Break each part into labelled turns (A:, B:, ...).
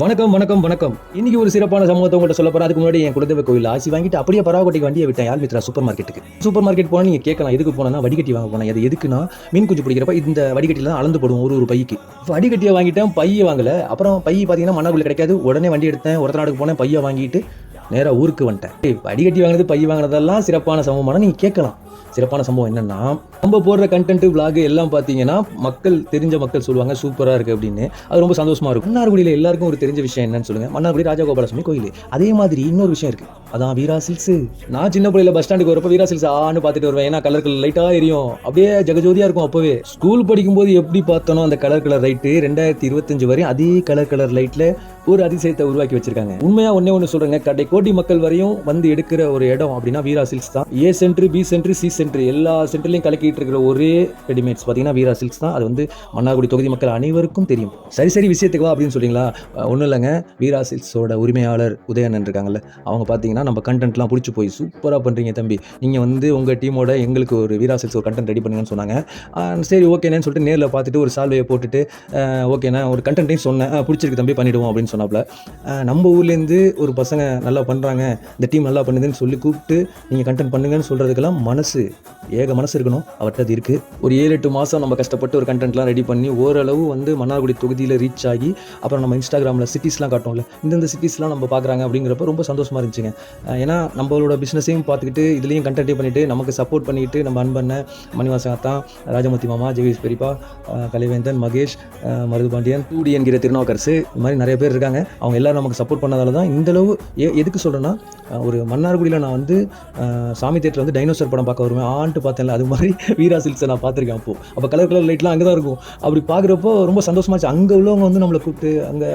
A: வணக்கம் வணக்கம் வணக்கம். இன்னைக்கு ஒரு சிறப்பான சம்பவத்தை உங்கள்கிட்ட சொல்ல போறேன். அதுக்கு முன்னாடி என் குலதெய்வ கோயில் ஆசி வாங்கிட்டு அப்படியே பராவட்டிக்கு வண்டியை விட்டேன். யார் மித்ரா சூப்பர் மார்க்கெட்டுக்கு சூப்பர் மார்க்கெட் போனால் நீங்கள் கேட்கலாம். எதுக்கு போனா வடிகட்டி வாங்க போனேன். அது எதுக்குன்னா மீன் குஞ்சு பிடிக்கிறப்ப இந்த வடிகட்டில தான் அளந்து போடுவோம். ஒரு ஒரு பைக்கு. வடிகட்டியை வாங்கிட்டேன் பையை வாங்கல. அப்புறம் பை பார்த்தீங்கன்னா மண்ணாக்குள்ள கிடைக்காது. உடனே வண்டி எடுத்தேன். ஒருத்த நாடுக்கு போனேன். பையை வாங்கிட்டு நேராக ஊருக்கு வந்துட்டேன். வடிகட்டி வாங்கினது பை வாங்கினதெல்லாம் சிறப்பான சம்பவமான நீங்கள் கேட்கலாம். சிறப்பான சம்பவம் என்னன்னா நம்ம போடுற கண்டென்ட் vlog எல்லாம் பார்த்தீங்கன்னா மக்கள் தெரிஞ்ச மக்கள் சொல்லுவாங்க சூப்பராக இருக்கு அப்படின்னு. அது ரொம்ப சந்தோஷமா இருக்கும். மன்னார்குடியில் எல்லாருக்கும் ஒரு தெரிஞ்ச விஷயம் என்னன்னு சொல்லுங்க. மன்னார்குடி ராஜகோபாலசாமி கோயில். அதே மாதிரி இன்னொரு விஷயம் இருக்கு. அதான் வீரா சில்ஸு நான் சின்ன பிள்ளையில பஸ் ஸ்டாண்டுக்கு வரப்போ வீரா சில்ஸ் ஆன்னு பார்த்துட்டு வருவேன். ஏன்னா கலர் கலர் லைட்டாக எரியும். அப்படியே ஜெகஜோதியாக இருக்கும் அப்போவே. ஸ்கூல் படிக்கும்போது எப்படி பார்த்தனோ அந்த கலர் கலர் லைட்டு ரெண்டாயிரத்தி இருபத்தஞ்சு வரையும் அதே கலர் கலர் லைட்டில் ஒரு அதிசயத்தை உருவாக்கி வச்சிருக்காங்க. உண்மையாக ஒன்னே ஒன்று சொல்கிறேங்க கடை கோடி மக்கள் வரையும் வந்து எடுக்கிற ஒரு இடம் அப்படின்னா வீராசில்ஸ் தான். A centre B centre C centre எல்லா சென்டர்லையும் கலக்கிட்டு இருக்கிற ஒரே ரெடிமேட்ஸ். பார்த்தீங்கன்னா வீரா சில்க்ஸ் தான். அது வந்து மன்னார்குடி தொகுதி மக்கள் அனைவருக்கும் தெரியும். சரி சரி விஷயத்துக்கு வா அப்படின்னு சொல்றீங்களா? ஒன்றும் இல்லைங்க. வீரா சில்க்ஸோட உரிமையாளர் உதயணன் இருக்காங்கல்ல அவங்க பார்த்தீங்கன்னா நம்ம கண்டென்ட்லாம் பிடிச்சி போய் சூப்பராக பண்ணுறீங்க தம்பி. நீங்கள் வந்து உங்கள் டீமோட எங்களுக்கு ஒரு வீரா சில்க்ஸ் ஒரு கண்டென்ட் ரெடி பண்ணுங்கன்னு சொன்னாங்க. சரி ஓகேண்ணேன்னு சொல்லிட்டு நேரில் பார்த்துட்டு ஒரு சால்வையை போட்டுட்டு ஓகேண்ணா ஒரு கண்டென்ட்டையும் சொன்னேன். பிடிச்சிருக்கு தம்பி பண்ணிவிடுவோம் அப்படின்னு சொன்னாப்ல. நம்ம ஊர்லேருந்து ஒரு பசங்க நல்லா பண்ணுறாங்க இந்த டீம் நல்லா பண்ணுதுன்னு சொல்லி கூப்பிட்டு நீங்கள் கண்டென்ட் பண்ணுங்கன்னு சொல்கிறதுக்கெல்லாம் மனசு ஏக மனசு இருக்கணும். அவர்கிட்ட அது இருக்குது ஒரு ஏழு எட்டு மாதம் நம்ம கஷ்டப்பட்டு ஒரு கண்டென்ட்லாம் ரெடி பண்ணி ஓரளவு வந்து மன்னார்குடி தொகுதியில் ரீச் ஆகி அப்புறம் நம்ம இன்ஸ்டாகிராமில் சிட்டிஸ்லாம் காட்டும்ல இந்தந்த சிட்டிஸ்லாம் நம்ம பார்க்குறாங்க அப்படிங்கிறப்ப ரொம்ப சந்தோஷமாக இருந்துச்சுங்க. ஏன்னா நம்மளோட பிஸ்னஸையும் பார்த்துக்கிட்டு இதுலேயும் கண்டென்ட்டையும் பண்ணிட்டு நமக்கு சப்போர்ட் பண்ணிட்டு நம்ம அன்பண்ண மணிவாசன் அத்தான் ராஜமூர்த்தி மாமா ஜெகேஷ் பெரியப்பா கலைவேந்தன் மகேஷ் மருதுபாண்டியன் டூடி என்கிற திருநாவுக்கரசு இது மாதிரி நிறைய பேர் இருக்காங்க. அவங்க எல்லோரும் நமக்கு சப்போர்ட் பண்ணதால தான் இந்த அளவு எதுக்கு சொல்கிறேன்னா ஒரு மன்னார்குடியில் நான் வந்து சாமி தேட்டரில் வந்து டைனோசர் படம் பார்க்க வருவேன். ஆன்ட்டு பார்த்தேன்ல அது மாதிரி வீரா சில்க்ஸை நான் பார்த்துருக்கேன் அப்போ. அப்போ கலர் கலர் லைட்லாம் அங்கே தான் இருக்கும். அப்படி பார்க்குறப்போ ரொம்ப சந்தோஷமாச்சு அங்கே உள்ளவங்க வந்து நம்மளை கூப்பிட்டு அங்கே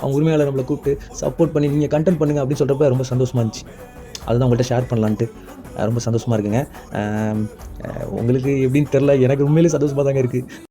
A: அவங்க உரிமையாளர் நம்மளை கூப்பிட்டு சப்போர்ட் பண்ணி நீங்கள் கண்டென்ட் பண்ணுங்க அப்படின்னு சொல்கிறப்ப ரொம்ப சந்தோஷமா இருந்துச்சு. அதுதான் உங்கள்கிட்ட ஷேர் பண்ணலான்ட்டு. ரொம்ப சந்தோஷமாக இருக்குங்க. உங்களுக்கு எப்படின்னு தெரில எனக்கு உண்மையிலேயே சந்தோஷமாக தாங்க இருக்குது